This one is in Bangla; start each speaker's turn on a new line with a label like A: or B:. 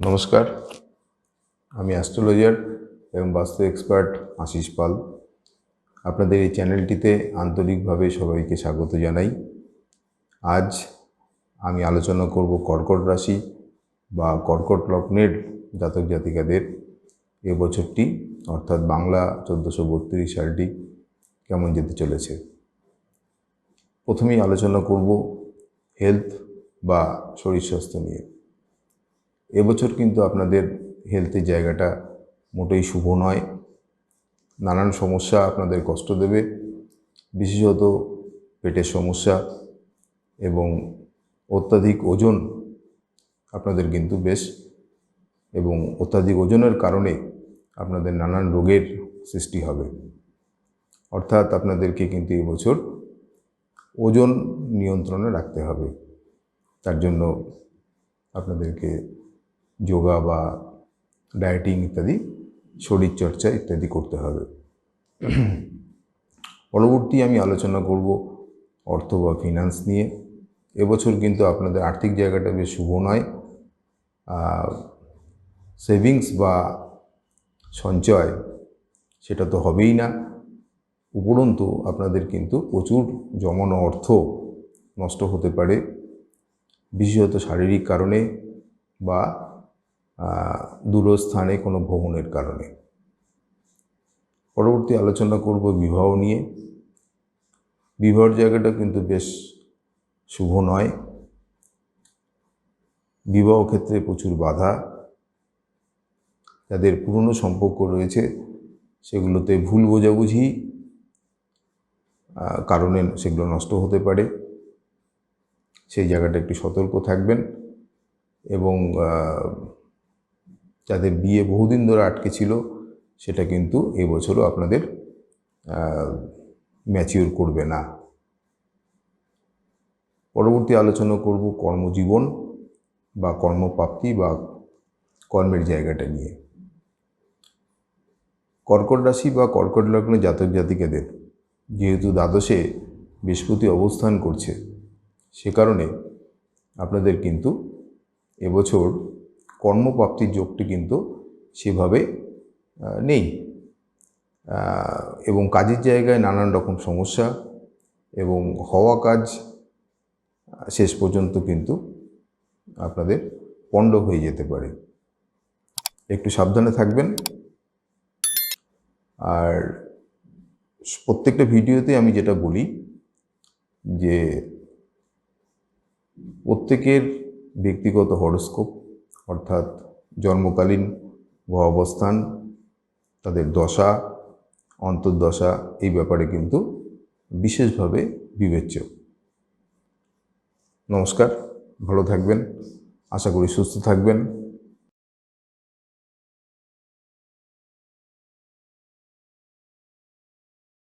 A: নমস্কার। আমি অ্যাস্ট্রোলজার এবং বাস্তু এক্সপার্ট আশিস পাল। আপনাদের এই চ্যানেলটিতে আন্তরিকভাবে সবাইকে স্বাগত জানাই। আজ আমি আলোচনা করব কর্কট রাশি বা কর্কট লগ্নের জাতক জাতিকাদের এবছরটি অর্থাৎ বাংলা চোদ্দোশো বত্রিশ সালটি কেমন যেতে চলেছে। প্রথমেই আলোচনা করব হেলথ বা শরীর স্বাস্থ্য নিয়ে। এবছর কিন্তু আপনাদের হেলথের জায়গাটা মোটেই শুভ নয়। নানান সমস্যা আপনাদের কষ্ট দেবে। বিশেষত পেটের সমস্যা এবং অত্যাধিক ওজন আপনাদের কিন্তু বেশ এবং অত্যাধিক ওজনের কারণে আপনাদের নানান রোগের সৃষ্টি হবে। অর্থাৎ আপনাদেরকে কিন্তু এবছর ওজন নিয়ন্ত্রণে রাখতে হবে। তার জন্য আপনাদেরকে যোগা বা ডায়েটিং ইত্যাদি শরীরচর্চা ইত্যাদি করতে হবে। পরবর্তী আমি আলোচনা করব অর্থ বা ফিনান্স নিয়ে। এবছর কিন্তু আপনাদের আর্থিক জায়গাটা বেশ শুভ নয়। সেভিংস বা সঞ্চয় সেটা তো হবেই না। উপরন্তু আপনাদের কিন্তু প্রচুর জমানো অর্থ নষ্ট হতে পারে। বিশেষত শারীরিক কারণে বা দূরস্থানে কোনো ভ্রমণের কারণে। পরবর্তী আলোচনা করব বিবাহ নিয়ে। বিবাহের জায়গাটা কিন্তু বেশ শুভ নয়। বিবাহ ক্ষেত্রে প্রচুর বাধা। যাদের পুরনো সম্পর্ক রয়েছে, সেগুলোতে ভুল বোঝাবুঝি কারণে সেগুলো নষ্ট হতে পারে। সেই জায়গাটা একটু সতর্ক থাকবেন এবং যাদের বিয়ে বহুদিন ধরে আটকে ছিল, সেটা কিন্তু এবছরও আপনাদের ম্যাচিওর করবে না। পরবর্তী আলোচনা করব কর্মজীবন বা কর্মপ্রাপ্তি বা কর্মের জায়গাটা নিয়ে। কর্কট রাশি বা কর্কট লগ্নে জাতক জাতিকাদের, যেহেতু দ্বাদশে বৃহস্পতি অবস্থান করছে, সে কারণে আপনাদের কিন্তু এবছর কর্মপ্রাপ্তির যোগটি কিন্তু সেভাবে নেই। এবং কাজের জায়গায় নানান রকম সমস্যা এবং হওয়া কাজ শেষ পর্যন্ত কিন্তু আপনাদের পণ্ড হয়ে যেতে পারে। একটু সাবধানে থাকবেন। আর প্রত্যেকটা ভিডিওতে আমি যেটা বলি, যে প্রত্যেকের ব্যক্তিগত হরস্কোপ অর্থাৎ জন্মকালীন অবস্থান, তাদের দশা, অন্তর্দশা, এই ব্যাপারে কিন্তু বিশেষভাবে বিবেচ্য। নমস্কার, ভালো থাকবেন, আশা করি সুস্থ থাকবেন।